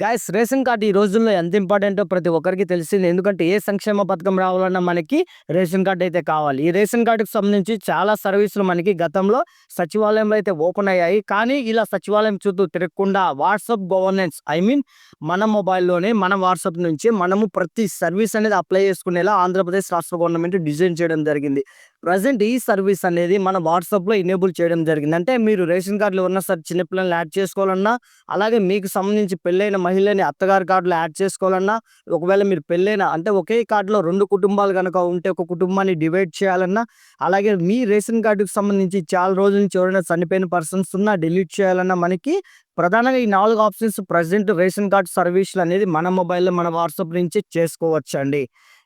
Guys ration card ఈ రోజుల్లో ఎంత ఇంపార్టెంటో ప్రతి ఒక్కరికి తెలిసింది. ఎందుకంటే ఏ సంక్షేమ పథకం రావాలన్నా మనకి రేషన్ కార్డు అయితే కావాలి. ఈ రేషన్ కార్డుకు సంబంధించి చాలా సర్వీసులు మనకి గతంలో సచివాలయంలో అయితే ఓపెన్ అయ్యాయి. కానీ ఇలా సచివాలయం చుట్టూ తిరగకుండా వాట్సాప్ గవర్నెన్స్ ఐ మీన్ మన మొబైల్లోనే మన వాట్సాప్ నుంచి మనము ప్రతి సర్వీస్ అనేది అప్లై చేసుకునేలా ఆంధ్రప్రదేశ్ రాష్ట్ర గవర్నమెంట్ డిజైన్ చేయడం జరిగింది. ప్రజెంట్ ఈ సర్వీస్ అనేది మన వాట్సాప్లో ఎనేబుల్ చేయడం జరిగింది. అంటే మీరు రేషన్ కార్డులో ఉన్న సార్ చిన్నపిల్లల్ని యాడ్ చేసుకోవాలన్నా అలాగే మీకు సంబంధించి పెళ్ళైన మహిళని అత్తగారి కార్డులో యాడ్ చేసుకోవాలన్నా ఒకవేళ మీరు పెళ్ళైనా అంటే ఒకే కార్డులో రెండు కుటుంబాలు కనుక ఉంటే ఒక కుటుంబాన్ని డివైడ్ చేయాలన్నా అలాగే మీ రేషన్ కార్డుకు సంబంధించి చాలా రోజుల నుంచి ఎవరైనా చనిపోయిన పర్సన్స్ ఉన్నా డిలీట్ చేయాలన్నా మనకి ప్రధానంగా ఈ నాలుగు ఆప్షన్స్ ప్రజెంట్ రేషన్ కార్డ్ సర్వీసులు అనేది మన మొబైల్లో మన వాట్సాప్ నుంచి చేసుకోవచ్చు అండి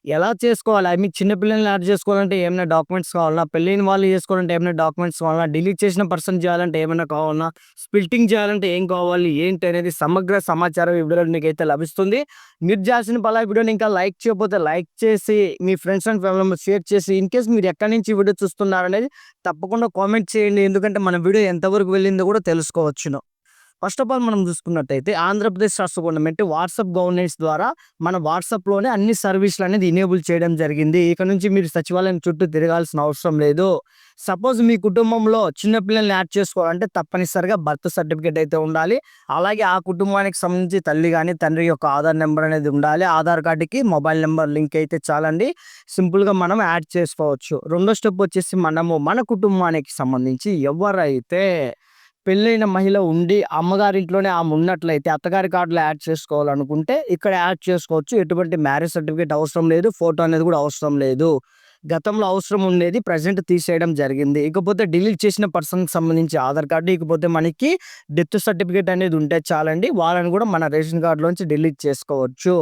ఎలా చేసుకోవాలి? ఐ మీన్ చిన్నపిల్లల్ని యాడ్ చేసుకోవాలంటే ఏమైనా డాక్యుమెంట్స్ కావాలన్నా పెళ్ళైన వాళ్ళు చేసుకోవాలంటే ఏమైనా డాక్యుమెంట్స్ కావాలన్నా డిలీట్ చేసిన పర్సన్ చేయాలంటే ఏమైనా కావాలన్నా స్ప్లిట్టింగ్ చేయాలంటే ఏం కావాలి? ఏంటి అనేది సమగ్ర సమాచారం ఈ వీడియోలో మీకు అయితే లభిస్తుంది. మీరు చేసిన పలా వీడియోని ఇంకా లైక్ చేయకపోతే లైక్ చేసి మీ ఫ్రెండ్స్ అండ్ ఫ్యామిలీ షేర్ చేసి ఇన్ కేస్ మీరు ఎక్కడి నుంచి వీడియో చూస్తున్నారనేది తప్పకుండా కామెంట్ చేయండి. ఎందుకంటే మన వీడియో ఎంతవరకు వెళ్ళిందో కూడా తెలుసుకోవచ్చును. ఫస్ట్ ఆఫ్ ఆల్ మనం చూసుకున్నట్టయితే ఆంధ్రప్రదేశ్ రాష్ట్ర గవర్నమెంట్ వాట్సాప్ గవర్నెన్స్ ద్వారా మన వాట్సాప్లోనే అన్ని సర్వీసులు అనేది ఇనేబుల్ చేయడం జరిగింది. ఇక నుంచి మీరు సచివాలయం చుట్టూ తిరగాల్సిన అవసరం లేదు. సపోజ్ మీ కుటుంబంలో చిన్నపిల్లల్ని యాడ్ చేసుకోవాలంటే తప్పనిసరిగా బర్త్ సర్టిఫికేట్ అయితే ఉండాలి. అలాగే ఆ కుటుంబానికి సంబంధించి తల్లి కానీ తండ్రి యొక్క ఆధార్ నెంబర్ అనేది ఉండాలి. ఆధార్ కార్డుకి మొబైల్ నెంబర్ లింక్ అయితే చాలండి. సింపుల్గా మనం యాడ్ చేసుకోవచ్చు. రెండో స్టెప్ వచ్చేసి మనము మన కుటుంబానికి సంబంధించి ఎవరైతే పెళ్ళైన మహిళ ఉండి అమ్మగారింట్లోనే ఆమె ఉన్నట్లయితే అత్తగారి కార్డులో యాడ్ చేసుకోవాలనుకుంటే ఇక్కడ యాడ్ చేసుకోవచ్చు. ఎటువంటి మ్యారేజ్ సర్టిఫికేట్ అవసరం లేదు ఫోటో అనేది కూడా అవసరం లేదు. గతంలో అవసరం ఉండేది ప్రజెంట్ తీసేయడం జరిగింది. ఇకపోతే డిలీట్ చేసిన పర్సన్కి సంబంధించి ఆధార్ కార్డు ఇకపోతే మనకి డెత్ సర్టిఫికేట్ అనేది ఉంటే చాలండి. వాళ్ళని కూడా మన రేషన్ కార్డులోంచి డిలీట్ చేసుకోవచ్చు.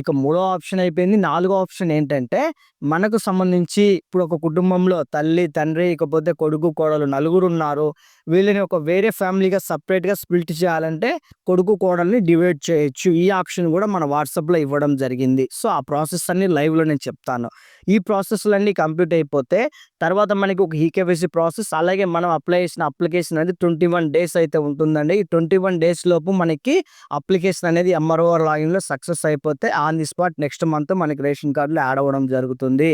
ఇక మూడో ఆప్షన్ అయిపోయింది. నాలుగో ఆప్షన్ ఏంటంటే మనకు సంబంధించి ఇప్పుడు ఒక కుటుంబంలో తల్లి తండ్రి ఇకపోతే కొడుకు కోడలు నలుగురు ఉన్నారు. వీళ్ళని ఒక వేరే ఫ్యామిలీగా సపరేట్గా స్ప్లిట్ చేయాలంటే కొడుకు కోడల్ని డివైడ్ చేయొచ్చు. ఈ ఆప్షన్ కూడా మన వాట్సాప్లో ఇవ్వడం జరిగింది. సో ఆ ప్రాసెస్ అన్ని లైవ్లో నేను చెప్తాను. ఈ ప్రాసెస్లన్నీ కంప్లీట్ అయిపోతే తర్వాత మనకి ఒక ఈకేవైసీ ప్రాసెస్ అలాగే మనం అప్లై చేసిన అప్లికేషన్ అనేది ట్వంటీ వన్ డేస్ అయితే ఉంటుందండి. ఈ ట్వంటీ వన్ డేస్ లోపు మనకి అప్లికేషన్ అనేది ఎంఆర్ఓ లాగిన్లో సక్సెస్ అయిపోతే on the spot next month మనకి రేషన్ కార్డులో యాడ్ అవ్వడం జరుగుతుంది.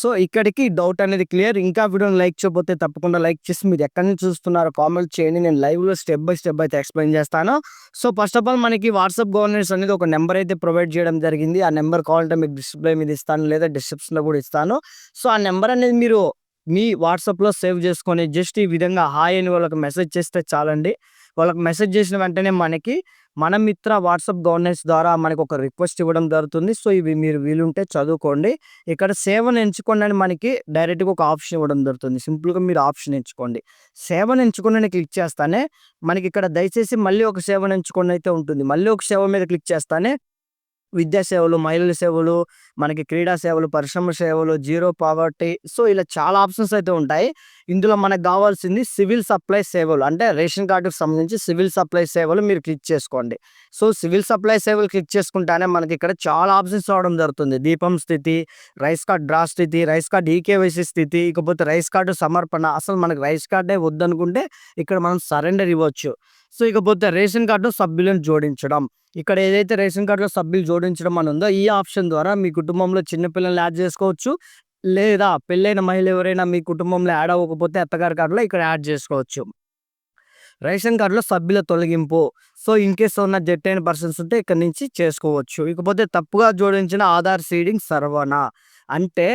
సో ఇక్కడికి డౌట్ అనేది క్లియర్. ఇంకా వీడియోని లైక్ చేయకపోతే తప్పకుండా లైక్ చేసి మీరు ఎక్కడి నుంచి చూస్తున్నారో కామెంట్ చేయండి. నేను లైవ్లో స్టెప్ బై స్టెప్ అయితే ఎక్స్ప్లెయిన్ చేస్తాను. సో ఫస్ట్ ఆఫ్ ఆల్ మనకి వాట్సాప్ గవర్నెన్స్ అనేది ఒక నెంబర్ అయితే ప్రొవైడ్ చేయడం జరిగింది. ఆ నెంబర్ కావాలంటే మీకు డిస్ప్లే మీద ఇస్తాను లేదా డిస్క్రిప్షన్లో కూడా ఇస్తాను. సో ఆ నెంబర్ అనేది మీరు మీ వాట్సాప్లో సేవ్ చేసుకొని జస్ట్ ఈ విధంగా హాయ్ అని వాళ్ళకి మెసేజ్ చేస్తే చాలండి. వాళ్ళకి మెసేజ్ చేసిన వెంటనే మనకి మన మిత్ర వాట్సాప్ గవర్నెన్స్ ద్వారా మనకి ఒక రిక్వెస్ట్ ఇవ్వడం జరుగుతుంది. సో ఇవి మీరు వీలుంటే చదువుకోండి. ఇక్కడ సేవను ఎంచుకోండి అని మనకి డైరెక్ట్గా ఒక ఆప్షన్ ఇవ్వడం జరుగుతుంది. సింపుల్గా మీరు ఆప్షన్ ఎంచుకోండి. సేవను ఎంచుకోండి అని క్లిక్ చేస్తానే మనకి ఇక్కడ దయచేసి మళ్ళీ ఒక సేవను ఎంచుకోండి అయితే ఉంటుంది. మళ్ళీ ఒక సేవ మీద క్లిక్ చేస్తానే విద్యా సేవలు మహిళల సేవలు మనకి క్రీడా సేవలు పరిశ్రమ సేవలు జీరో పావర్టీ. సో ఇలా చాలా ఆప్షన్స్ అయితే ఉంటాయి. ఇందులో మనకు కావాల్సింది సివిల్ సప్లై సేవలు. అంటే రేషన్ కార్డుకు సంబంధించి సివిల్ సప్లై సేవలు మీరు క్లిక్ చేసుకోండి. సో సివిల్ సప్లై సేవలు క్లిక్ చేసుకుంటానే మనకి ఇక్కడ చాలా ఆప్షన్స్ రావడం జరుగుతుంది. దీపం స్థితి రైస్ కార్డ్ డ్రా స్థితి రైస్ కార్డ్ ఈకేవైసీ స్థితి ఇకపోతే రైస్ కార్డు సమర్పణ. అసలు మనకి రైస్ కార్డే వద్దనుకుంటే ఇక్కడ మనం సరెండర్ ఇవ్వచ్చు. సో ఇకపోతే రేషన్ కార్డు సభ్యులను జోడించడం. ఇక్కడ ఏదైతే రేషన్ కార్డులో సభ్యులు జోడించడం అని ఉందో ఈ ఆప్షన్ ద్వారా మీ కుటుంబంలో చిన్నపిల్లల్ని యాడ్ చేసుకోవచ్చు. లేదా పెళ్ళైన మహిళ ఎవరైనా మీ కుటుంబంలో యాడ్ అవ్వకపోతే అత్తగారి కార్డులో ఇక్కడ యాడ్ చేసుకోవచ్చు. రేషన్ కార్డులో సభ్యుల తొలగింపు. సో ఇన్ కేస్ ఉన్న జెట్ అయిన పర్సన్స్ ఉంటే ఇక్కడ నుంచి చేసుకోవచ్చు. ఇకపోతే తప్పుగా జోడించిన ఆధార్ సీడింగ్ సర్వనా అంటే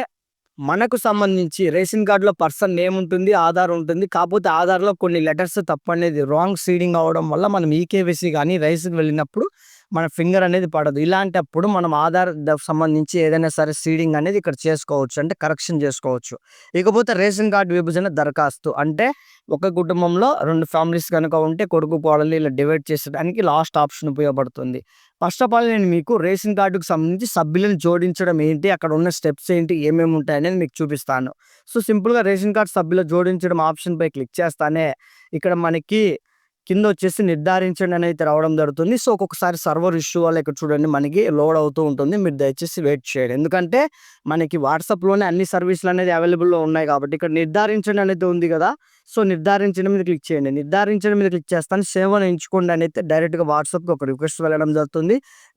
మనకు సంబంధించి రేషన్ కార్డులో పర్సన్ నేమ్ ఉంటుంది ఆధార్ ఉంటుంది. కాకపోతే ఆధార్లో కొన్ని లెటర్స్ తప్పనేది. రాంగ్ సీడింగ్ అవడం వల్ల మనం ఈకేవైసీ కానీ రైస్కి వెళ్ళినప్పుడు మన ఫింగర్ అనేది పడదు. ఇలాంటప్పుడు మనం ఆధార్ ద- సంబంధించి ఏదైనా సరే సీడింగ్ అనేది ఇక్కడ చేసుకోవచ్చు. అంటే కరెక్షన్ చేసుకోవచ్చు. ఇకపోతే రేషన్ కార్డు విభజన దరఖాస్తు. అంటే ఒక కుటుంబంలో రెండు ఫ్యామిలీస్ కనుక ఉంటే కొడుకు కోడలు ఇలా డివైడ్ చేసడానికి లాస్ట్ ఆప్షన్ ఉపయోగపడుతుంది. ఫస్ట్ ఆఫ్ ఆల్ నేను మీకు రేషన్ కార్డుకు సంబంధించి సభ్యులను జోడించడం ఏంటి అక్కడ ఉన్న స్టెప్స్ ఏంటి ఏమేమి ఉంటాయి అనేది మీకు చూపిస్తాను. సో సింపుల్గా రేషన్ కార్డు సభ్యులు జోడించడం ఆప్షన్ పై క్లిక్ చేస్తానే ఇక్కడ మనకి కింద వచ్చేసి నిర్ధారించండి అని అయితే రావడం జరుగుతుంది. సో ఒక్కొక్కసారి సర్వర్ ఇష్యూ వల్ల ఇక్కడ చూడండి మనకి లోడ్ అవుతూ ఉంటుంది. మీరు దయచేసి వెయిట్ చేయండి. ఎందుకంటే మనకి వాట్సాప్లోనే అన్ని సర్వీసులు అనేది అవైలబుల్లో ఉన్నాయి కాబట్టి ఇక్కడ నిర్ధారించండి అనేది ఉంది కదా. సో నిర్ధారించడం మీద క్లిక్ చేయండి. నిర్ధారించడం మీద క్లిక్ చేస్తాను. సేవను ఎంచుకోండి అని అయితే డైరెక్ట్గా వాట్సాప్కి ఒక రిక్వెస్ట్ వెళ్ళడం జరుగుతుంది.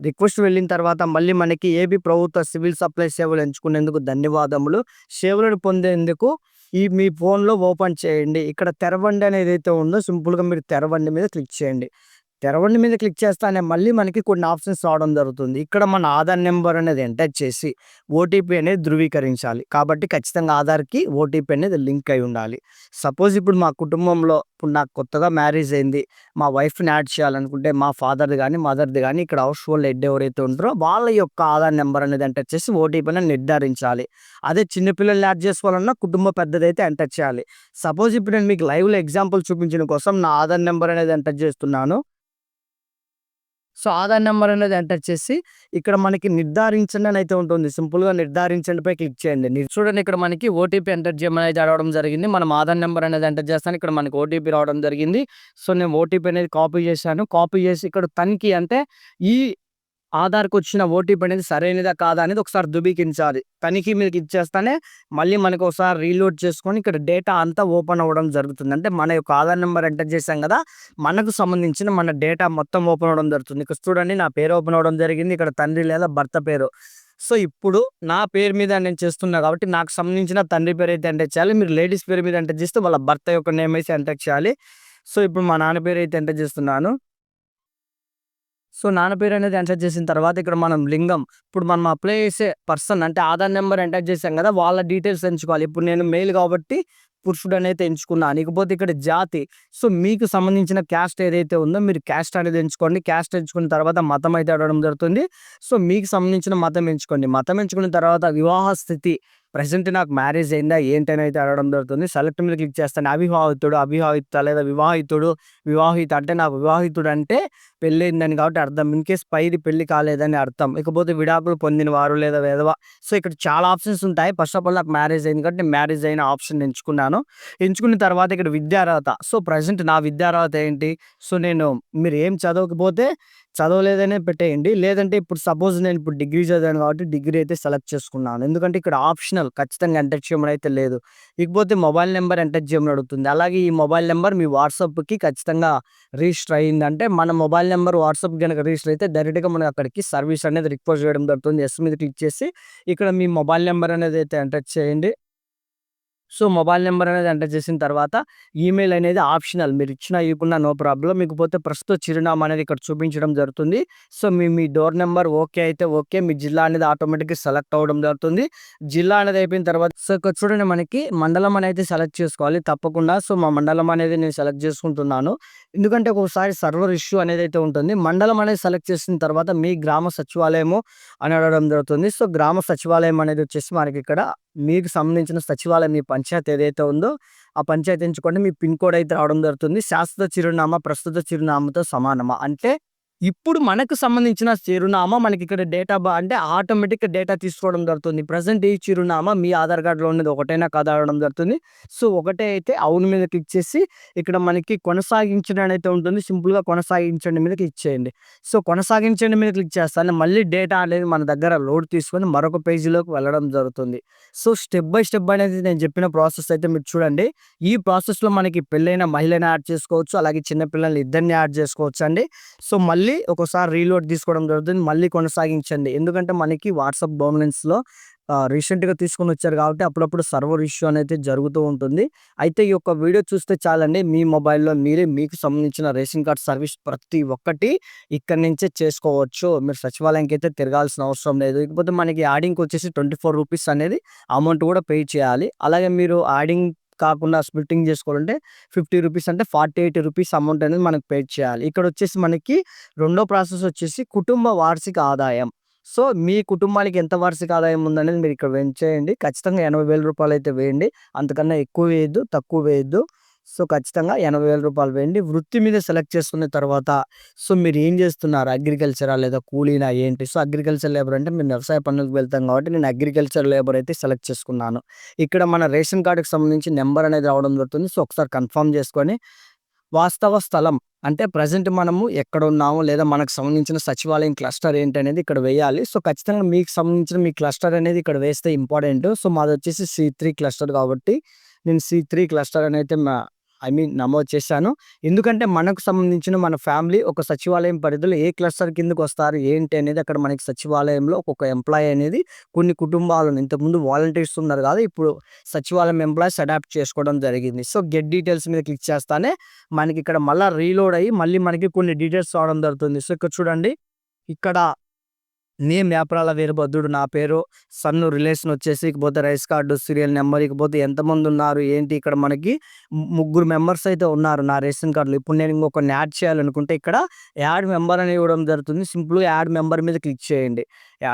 రిక్వెస్ట్ వెళ్ళిన తర్వాత మళ్ళీ మనకి ఏబీ ప్రభుత్వ సివిల్ సప్లై సేవలు ఎంచుకునేందుకు ధన్యవాదములు. సేవలను పొందేందుకు ఈ మీ ఫోన్లో ఓపెన్ చేయండి. ఇక్కడ తెరవండి అనేది అయితే ఉందో సింపుల్గా మీరు తెరవండి మీద క్లిక్ చేయండి. తెరవండి మీద క్లిక్ చేస్తానే మళ్ళీ మనకి కొన్ని ఆప్షన్స్ రావడం జరుగుతుంది. ఇక్కడ మన ఆధార్ నెంబర్ అనేది ఎంటర్ చేసి ఓటీపీ అనేది ధృవీకరించాలి. కాబట్టి ఖచ్చితంగా ఆధార్కి ఓటీపీ అనేది లింక్ అయి ఉండాలి. సపోజ్ ఇప్పుడు మా కుటుంబంలో ఇప్పుడు నాకు కొత్తగా మ్యారేజ్ అయింది. మా వైఫ్ని యాడ్ చేయాలనుకుంటే మా ఫాదర్ది కానీ మదర్ది కానీ ఇక్కడ హౌస్ హోల్డ్ హెడ్ ఎవరైతే ఉంటారో వాళ్ళ యొక్క ఆధార్ నెంబర్ అనేది ఎంటర్ చేసి ఓటీపీ అనేది నిర్ధారించాలి. అదే చిన్నపిల్లల్ని యాడ్ చేసుకోవాలన్నా కుటుంబ పెద్దదైతే ఎంటర్ చేయాలి. సపోజ్ ఇప్పుడు నేను మీకు లైవ్లో ఎగ్జాంపుల్ చూపించిన కోసం నా ఆధార్ నెంబర్ అనేది ఎంటర్ చేస్తున్నాను. సో ఆధార్ నెంబర్ అనేది ఎంటర్ చేసి ఇక్కడ మనకి నిర్ధారించండి అని అయితే ఉంటుంది. సింపుల్గా నిర్ధారించండి పై క్లిక్ చేయండి. చూడండి ఇక్కడ మనకి ఓటీపీ ఎంటర్ చేయమని అయితే అడగడం జరిగింది. మనం ఆధార్ నెంబర్ అనేది ఎంటర్ చేస్తాను. ఇక్కడ మనకి ఓటీపీ రావడం జరిగింది. సో నేను ఓటీపీ అనేది కాపీ చేశాను. కాపీ చేసి ఇక్కడ తనిఖీ అంటే ఈ ఆధార్కు వచ్చిన ఓటీపీ అనేది సరైనదా కాదా అనేది ఒకసారి దుబీకించాలి తనిఖీ మీకు ఇచ్చేస్తానే మళ్ళీ మనకు ఒకసారి రీలోడ్ చేసుకొని ఇక్కడ డేటా అంతా ఓపెన్ అవ్వడం జరుగుతుంది. అంటే మన యొక్క ఆధార్ నెంబర్ ఎంటర్ చేసాం కదా మనకు సంబంధించిన మన డేటా మొత్తం ఓపెన్ అవ్వడం జరుగుతుంది. ఇక్కడ చూడండి నా పేరు ఓపెన్ అవ్వడం జరిగింది. ఇక్కడ తండ్రి లేదా భర్త పేరు. సో ఇప్పుడు నా పేరు మీద నేను చేస్తున్నా కాబట్టి నాకు సంబంధించిన తండ్రి పేరు అయితే ఎంటర్ చేయాలి. మీరు లేడీస్ పేరు మీద ఎంటర్ చేస్తే వాళ్ళ భర్త యొక్క నేమ్ అయితే ఎంటర్ చేయాలి. సో ఇప్పుడు మా నాన్న పేరు అయితే ఎంటర్ చేస్తున్నాను. సో నాన్న పేరు అనేది ఎంటర్ చేసిన తర్వాత ఇక్కడ మనం లింగం ఇప్పుడు మనం అప్లై చేసే పర్సన్ అంటే ఆధార్ నెంబర్ ఎంటర్ చేసాం కదా వాళ్ళ డీటెయిల్స్ ఎంచుకోవాలి. ఇప్పుడు నేను మెయిల్ కాబట్టి పురుషుడు అనేది ఎంచుకున్నాను ఇకపోతే ఇక్కడ జాతి. సో మీకు సంబంధించిన క్యాస్ట్ ఏదైతే ఉందో మీరు క్యాస్ట్ అనేది ఎంచుకోండి. క్యాస్ట్ ఎంచుకున్న తర్వాత మతం అయితే అడగడం జరుగుతుంది. సో మీకు సంబంధించిన మతం ఎంచుకోండి. మతం ఎంచుకున్న తర్వాత వివాహ స్థితి ప్రజెంట్ నాకు మ్యారేజ్ అయిందా ఏంటని అయితే అడగడం జరుగుతుంది. సెలెక్ట్ మీద క్లిక్ చేస్తాను. అవివాహితుడు అవివాహిత లేదా వివాహితుడు వివాహిత అంటే నాకు వివాహితుడు అంటే పెళ్ళయిందని కాబట్టి అర్థం. ఇన్ కేస్ పైది పెళ్ళి కాలేదని అర్థం. ఇకపోతే విడాకులు పొందిన వారు లేదా వేదవ. సో ఇక్కడ చాలా ఆప్షన్స్ ఉంటాయి. ఫస్ట్ ఆఫ్ ఆల్ నాకు మ్యారేజ్ అయింది కాబట్టి మ్యారేజ్ అయిన ఆప్షన్ ఎంచుకున్నాను. ఎంచుకున్న తర్వాత ఇక్కడ విద్యార్హత. సో ప్రజెంట్ నా విద్యార్హత ఏంటి? సో నేను మీరు ఏం చదవకపోతే చదవలేదనే పెట్టేయండి. లేదంటే ఇప్పుడు సపోజ్ నేను ఇప్పుడు డిగ్రీ చదివాను కాబట్టి డిగ్రీ అయితే సెలెక్ట్ చేసుకున్నాను. ఎందుకంటే ఇక్కడ ఆప్షనల్ ఖచ్చితంగా ఎంటర్ చేయమని అయితే లేదు. ఇకపోతే మొబైల్ నెంబర్ ఎంటర్ చేయమని అడుగుతుంది. అలాగే ఈ మొబైల్ నెంబర్ మీ వాట్సాప్కి ఖచ్చితంగా రిజిస్టర్ అయ్యిందంటే మన మొబైల్ నెంబర్ వాట్సాప్ కనుక రిజిస్టర్ అయితే డైరెక్ట్గా మనకి అక్కడికి సర్వీస్ అనేది రిక్వెస్ట్ చేయడం జరుగుతుంది. ఎస్ మీద క్లిక్ చేసి ఇక్కడ మీ మొబైల్ నెంబర్ అనేది అయితే ఎంటర్ చేయండి. సో మొబైల్ నెంబర్ అనేది ఎంటర్ చేసిన తర్వాత ఈమెయిల్ అనేది ఆప్షనల్. మీరు ఇచ్చినా ఇవ్వకుండా నో ప్రాబ్లం మీకు పోతే ప్రస్తుత చిరునామా అనేది ఇక్కడ చూపించడం జరుగుతుంది. సో మీ మీ డోర్ నెంబర్ ఓకే అయితే ఓకే. మీ జిల్లా అనేది ఆటోమేటిక్గా సెలెక్ట్ అవ్వడం జరుగుతుంది. జిల్లా అనేది అయిపోయిన తర్వాత సో ఇక్కడ చూడండి మనకి మండలం అనేది సెలెక్ట్ చేసుకోవాలి తప్పకుండా. సో మా మండలం అనేది నేను సెలెక్ట్ చేసుకుంటున్నాను. ఎందుకంటే ఒకసారి సర్వర్ ఇష్యూ అనేది అయితే ఉంటుంది. మండలం అనేది సెలెక్ట్ చేసిన తర్వాత మీ గ్రామ సచివాలయము అని అడగడం జరుగుతుంది. సో గ్రామ సచివాలయం అనేది వచ్చేసి మనకి ఇక్కడ మీకు సంబంధించిన సచివాలయం మీ పంచాయతీ ఏదైతే ఉందో ఆ పంచాయతీ ఎంచుకోండి మీ పిన్ కోడ్ అయితే రావడం జరుగుతుంది. శాశ్వత చిరునామా ప్రస్తుత చిరునామాతో సమానమా? అంటే ఇప్పుడు మనకు సంబంధించిన చిరునామా మనకి ఇక్కడ డేటా బా అంటే ఆటోమేటిక్గా డేటా తీసుకోవడం జరుగుతుంది. ప్రజెంట్ ఈ చిరునామా మీ ఆధార్ కార్డులో ఉన్నది ఒకటైనా కాదా అడగడం జరుగుతుంది. సో ఒకటే అయితే అవును మీద క్లిక్ చేసి ఇక్కడ మనకి కొనసాగించడం అయితే ఉంటుంది. సింపుల్గా కొనసాగించండి మీద క్లిక్ చేయండి. సో కొనసాగించండి మీద క్లిక్ చేస్తాను మళ్ళీ డేటా అనేది మన దగ్గర లోడ్ తీసుకొని మరొక పేజీలోకి వెళ్ళడం జరుగుతుంది. సో స్టెప్ బై స్టెప్ అనేది నేను చెప్పిన ప్రాసెస్ అయితే మీరు చూడండి. ఈ ప్రాసెస్లో మనకి పెళ్ళైన మహిళని యాడ్ చేసుకోవచ్చు. అలాగే చిన్నపిల్లల్ని ఇద్దరిని యాడ్ చేసుకోవచ్చు అండి సో మళ్ళీ ఒకసారి రీలోడ్ తీసుకోవడం జరుగుతుంది. మళ్ళీ కొనసాగించండి. ఎందుకంటే మనకి వాట్సాప్ గవర్నెన్స్లో రీసెంట్గా తీసుకొని వచ్చారు కాబట్టి అప్పుడప్పుడు సర్వర్ ఇష్యూ అనేది జరుగుతూ ఉంటుంది. అయితే ఈ యొక్క వీడియో చూస్తే చాలండి. మీ మొబైల్లో మీరే మీకు సంబంధించిన రేషన్ కార్డ్ సర్వీస్ ప్రతి ఒక్కటి ఇక్కడ నుంచే చేసుకోవచ్చు. మీరు సచివాలయంకి అయితే తిరగాల్సిన అవసరం లేదు. ఇకపోతే మనకి యాడింగ్కి వచ్చేసి ట్వంటీ ఫోర్ రూపీస్ అనేది అమౌంట్ కూడా పే చేయాలి. అలాగే మీరు యాడింగ్ కాకుండా స్ప్లిట్టింగ్ చేసుకోవాలంటే ఫిఫ్టీ రూపీస్ అంటే ఫార్టీ ఎయిట్ రూపీస్ అమౌంట్ అనేది మనకు పే చేయాలి. ఇక్కడ వచ్చేసి మనకి రెండో ప్రాసెస్ వచ్చేసి కుటుంబ వార్షిక ఆదాయం. సో మీ కుటుంబానికి ఎంత వార్షిక ఆదాయం ఉందనేది మీరు ఇక్కడ వేయండి ఖచ్చితంగా ఎనభై వేల రూపాయలు అయితే వేయండి. అంతకన్నా ఎక్కువ వేయద్దు తక్కువ వేయద్దు. సో ఖచ్చితంగా ఎనభై వేల రూపాయలు వేయండి. వృత్తి మీద సెలెక్ట్ చేసుకున్న తర్వాత సో మీరు ఏం చేస్తున్నారు? అగ్రికల్చరా లేదా కూలీనా ఏంటి? సో అగ్రికల్చర్ లేబర్ అంటే మేము వ్యవసాయ పనులకు వెళ్తాం కాబట్టి నేను అగ్రికల్చర్ లేబర్ అయితే సెలెక్ట్ చేసుకున్నాను. ఇక్కడ మన రేషన్ కార్డుకి సంబంధించి నెంబర్ అనేది రావడం జరుగుతుంది. సో ఒకసారి కన్ఫర్మ్ చేసుకొని వాస్తవ స్థలం అంటే ప్రజెంట్ మనము ఎక్కడ ఉన్నాము లేదా మనకు సంబంధించిన సచివాలయం క్లస్టర్ ఏంటి అనేది ఇక్కడ వేయాలి. సో ఖచ్చితంగా మీకు సంబంధించిన మీ క్లస్టర్ అనేది ఇక్కడ వేస్తే ఇంపార్టెంట్. సో మాది వచ్చేసి సి త్రీ క్లస్టర్ కాబట్టి నేను సి త్రీ క్లస్టర్ అని అయితే ఐ మీన్ నమోదు చేశాను. ఎందుకంటే మనకు సంబంధించిన మన ఫ్యామిలీ ఒక సచివాలయం పరిధిలో ఏ క్లస్టర్ కిందకు వస్తారు ఏంటి అనేది అక్కడ మనకి సచివాలయంలో ఒక్కొక్క ఎంప్లాయీ అనేది కొన్ని కుటుంబాలను ఇంతకుముందు వాలంటీర్స్ ఉన్నారు కదా ఇప్పుడు సచివాలయం ఎంప్లాయీస్ అడాప్ట్ చేసుకోవడం జరిగింది. సో గెట్ డీటెయిల్స్ మీద క్లిక్ చేస్తానే మనకి ఇక్కడ మళ్ళీ రీలోడ్ అయ్యి మళ్ళీ మనకి కొన్ని డీటెయిల్స్ రావడం జరుగుతుంది. సో ఇక్కడ చూడండి. ఇక్కడ నేమ్ వ్యాపారాల వీరభద్రుడు నా పేరు. సన్ను రిలేషన్ వచ్చేసి ఇకపోతే రైస్ కార్డు సీరియల్ నెంబర్ ఇకపోతే ఎంతమంది ఉన్నారు ఏంటి ఇక్కడ మనకి ముగ్గురు మెంబర్స్ అయితే ఉన్నారు నా రేషన్ కార్డులో. ఇప్పుడు నేను ఇంకొక యాడ్ చేయాలనుకుంటే ఇక్కడ యాడ్ మెంబర్ అని ఇవ్వడం జరుగుతుంది. సింపుల్గా యాడ్ మెంబర్ మీద క్లిక్ చేయండి.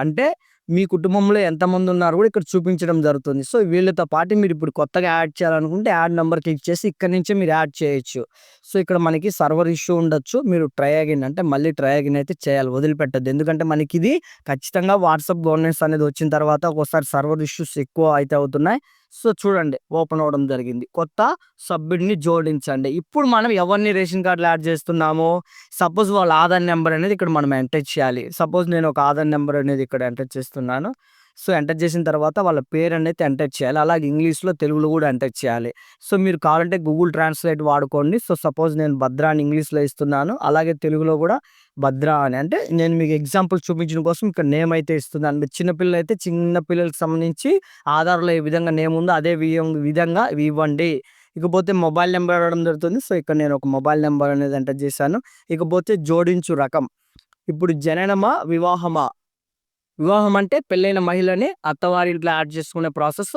అంటే మీ కుటుంబంలో ఎంతమంది ఉన్నారు కూడా ఇక్కడ చూపించడం జరుగుతుంది. సో వీళ్ళతో పాటు మీరు ఇప్పుడు కొత్తగా యాడ్ చేయాలనుకుంటే యాడ్ నెంబర్ క్లిక్ చేసి ఇక్కడ నుంచే మీరు యాడ్ చేయొచ్చు. సో ఇక్కడ మనకి సర్వర్ ఇష్యూ ఉండొచ్చు. మీరు ట్రై అగిన్ అంటే మళ్ళీ ట్రై అగిన్ అయితే చేయాలి వదిలిపెట్టద్దు. ఎందుకంటే మనకి ఇది ఖచ్చితంగా వాట్సాప్ గవర్నెన్స్ అనేది వచ్చిన తర్వాత ఒకసారి సర్వర్ ఇష్యూస్ ఎక్కువ అయితే అవుతున్నాయి. సో చూడండి ఓపెన్ అవ్వడం జరిగింది. కొత్త సభ్యుడిని జోడించండి. ఇప్పుడు మనం ఎవరిని రేషన్ కార్డులు యాడ్ చేస్తున్నామో సపోజ్ వాళ్ళ ఆధార్ నెంబర్ అనేది ఇక్కడ మనం ఎంటర్ చేయాలి. సపోజ్ నేను ఒక ఆధార్ నెంబర్ అనేది ఇక్కడ ఎంటర్ చేస్తున్నాను. సో ఎంటర్ చేసిన తర్వాత వాళ్ళ పేరు అనేది ఎంటర్ చేయాలి. అలాగే ఇంగ్లీష్లో తెలుగులో కూడా ఎంటర్ చేయాలి. సో మీరు కావాలంటే గూగుల్ ట్రాన్స్లేట్ వాడుకోండి. సో సపోజ్ నేను భద్ర అని ఇంగ్లీష్లో ఇస్తున్నాను. అలాగే తెలుగులో కూడా భద్ర అని. అంటే నేను మీకు ఎగ్జాంపుల్ చూపించడం కోసం ఇక్కడ నేమ్ అయితే ఇస్తున్నాను. మీరు చిన్నపిల్లలు అయితే చిన్న సంబంధించి ఆధార్లో ఏ విధంగా నేమ్ ఉందో అదే విధం- విధంగా ఇవ్వండి. ఇకపోతే మొబైల్ నెంబర్ అడగడం జరుగుతుంది. సో ఇక్కడ నేను ఒక మొబైల్ నెంబర్ అనేది ఎంటర్ చేశాను. ఇకపోతే జోడించు రకం. ఇప్పుడు జననమా వివాహమా? వివాహం అంటే పెళ్ళైన మహిళని అత్తవారి ఇంట్లో యాడ్ చేసుకునే ప్రాసెస్.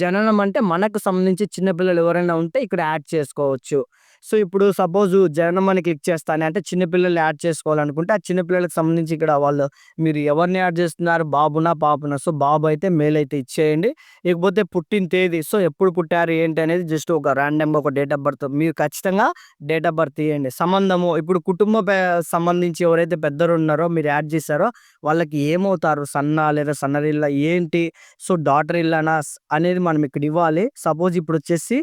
జననం అంటే మనకు సంబంధించి చిన్నపిల్లలు ఎవరైనా ఉంటే ఇక్కడ యాడ్ చేసుకోవచ్చు. సో ఇప్పుడు సపోజ్ జననం అని క్లిక్ చేస్తాను అంటే చిన్నపిల్లల్ని యాడ్ చేసుకోవాలనుకుంటే ఆ చిన్నపిల్లలకు సంబంధించి ఇక్కడ వాళ్ళు మీరు ఎవరిని యాడ్ చేస్తున్నారు? బాబునా? పాపనా? సో బాబు అయితే మేల్ అయితే ఇచ్చేయండి. ఇకపోతే పుట్టిన తేదీ. సో ఎప్పుడు పుట్టారు? ఏంటి అనేది జస్ట్ ఒక ర్యాండమ్ ఒక డేట్ ఆఫ్ బర్త్. మీరు ఖచ్చితంగా డేట్ ఆఫ్ బర్త్ ఇవ్వండి సంబంధము ఇప్పుడు కుటుంబ సంబంధించి ఎవరైతే పెద్దలు ఉన్నారో మీరు యాడ్ చేశారో వాళ్ళకి ఏమవుతారు? సన్న లేదా సన్నరిల్ల ఏంటి? సో డాటర్ ఇల్లానా అనేది మనం ఇక్కడ ఇవ్వాలి. సపోజ్ ఇప్పుడు వచ్చేసి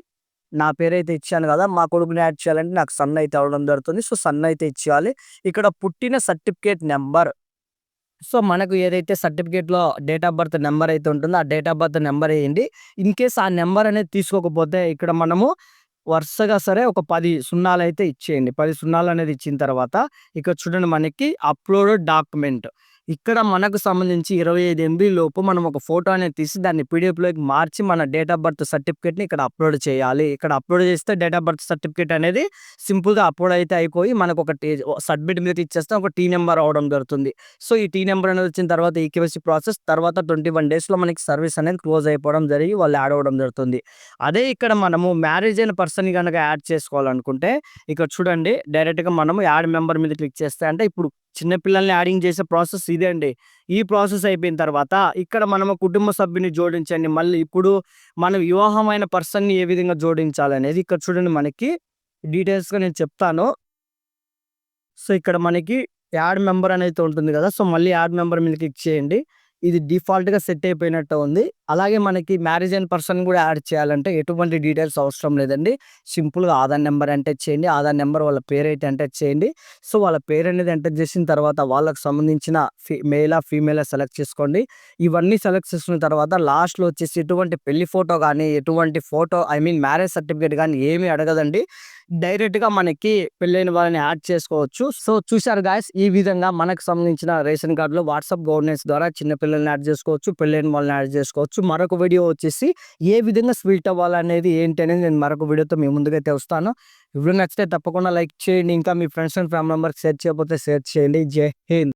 నా పేరైతే ఇచ్చాను కదా మా కొడుకుని యాడ్ చేయాలంటే నాకు సన్ అయితే అవ్వడం జరుగుతుంది. సో సన్ అయితే ఇచ్చేయాలి. ఇక్కడ పుట్టిన సర్టిఫికేట్ నెంబర్. సో మనకు ఏదైతే సర్టిఫికేట్లో డేట్ ఆఫ్ బర్త్ నెంబర్ అయితే ఉంటుందో ఆ డేట్ ఆఫ్ బర్త్ నెంబర్ వేయండి. ఇన్ కేస్ ఆ నెంబర్ అనేది తీసుకోకపోతే ఇక్కడ మనము వరుసగా సరే ఒక పది సున్నాలు అయితే ఇచ్చేయండి. పది సున్నాలు అనేది ఇచ్చిన తర్వాత ఇక్కడ చూడండి మనకి అప్లోడ్ డాక్యుమెంట్. ఇక్కడ మనకు సంబంధించి ఇరవై ఐదు ఎంబీ లోపు మనం ఒక ఫోటో అనేది తీసి దాన్ని పీడిఎఫ్లోకి మార్చి మన డేట్ ఆఫ్ బర్త్ సర్టిఫికేట్ని ఇక్కడ అప్లోడ్ చేయాలి. ఇక్కడ అప్లోడ్ చేస్తే డేట్ ఆఫ్ బర్త్ సర్టిఫికేట్ అనేది సింపుల్గా అప్లోడ్ అయితే అయిపోయి మనకు ఒక సబ్మిట్ మీద ఇచ్చేస్తే ఒక టీ నెంబర్ అవడం జరుగుతుంది. సో ఈ టీ నెంబర్ అనేది వచ్చిన తర్వాత ఈకేవైసీ ప్రాసెస్ తర్వాత ట్వంటీ వన్ డేస్లో మనకి సర్వీస్ అనేది క్లోజ్ అయిపోవడం జరిగి వాళ్ళు యాడ్ అవ్వడం జరుగుతుంది. అదే ఇక్కడ మనము మ్యారేజ్ అయిన పర్సన్ కనుక యాడ్ చేసుకోవాలనుకుంటే ఇక్కడ చూడండి డైరెక్ట్గా మనము యాడ్ మెంబర్ మీద క్లిక్ చేస్తే అంటే ఇప్పుడు చిన్నపిల్లల్ని యాడింగ్ చేసే ప్రాసెస్ ఇదే అండి. ఈ ప్రాసెస్ అయిపోయిన తర్వాత ఇక్కడ మనము కుటుంబ సభ్యుని జోడించండి. మళ్ళీ ఇప్పుడు మనం వివాహమైన పర్సన్ని ఏ విధంగా జోడించాలనేది ఇక్కడ చూడండి మనకి. డీటెయిల్స్గా నేను చెప్తాను. సో ఇక్కడ మనకి యాడ్ మెంబర్ అనేది ఉంటుంది కదా. సో మళ్ళీ యాడ్ మెంబర్ మీద క్లిక్ చేయండి. ఇది డిఫాల్ట్‌గా సెట్ అయిపోయినట్టు ఉంది. అలాగే మనకి మ్యారేజ్ అయిన పర్సన్ కూడా యాడ్ చేయాలంటే ఎటువంటి డీటెయిల్స్ అవసరం లేదండి. సింపుల్‌గా ఆధార్ నెంబర్ ఎంటర్ చేయండి. ఆధార్ నెంబర్ వాళ్ళ పేరైతే ఎంటర్ చేయండి. సో వాళ్ళ పేరు అనేది ఎంటర్ చేసిన తర్వాత వాళ్ళకి సంబంధించిన ఫీ మేలా, ఫీమేలా సెలెక్ట్ చేసుకోండి. ఇవన్నీ సెలెక్ట్ చేసుకున్న తర్వాత లాస్ట్‌లో వచ్చేసి ఎటువంటి పెళ్ళి ఫోటో కానీ ఎటువంటి photo I mean marriage certificate కానీ ఏమీ అడగదండి. డైరెక్ట్‌గా మనకి పెళ్ళైన వాళ్ళని యాడ్ చేసుకోవచ్చు. సో చూసారు గాయ్స్ ఈ విధంగా మనకు సంబంధించిన రేషన్ కార్డులో వాట్సాప్ గవర్నెన్స్ ద్వారా చిన్న పిల్లల్ని యాడ్ చేసుకోవచ్చు. పెళ్ళైన వాళ్ళని యాడ్ చేసుకోవచ్చు. మరొక వీడియో వచ్చేసి ఏ విధంగా స్వీట్ అవ్వాలనేది ఏంటి అనేది నేను మరొక వీడియోతో మీ ముందుగా వస్తాను. వీడియో నచ్చితే తప్పకుండా లైక్ చేయండి. ఇంకా మీ friends and family members share చేయకపోతే షేర్ చేయండి. జై హింద్.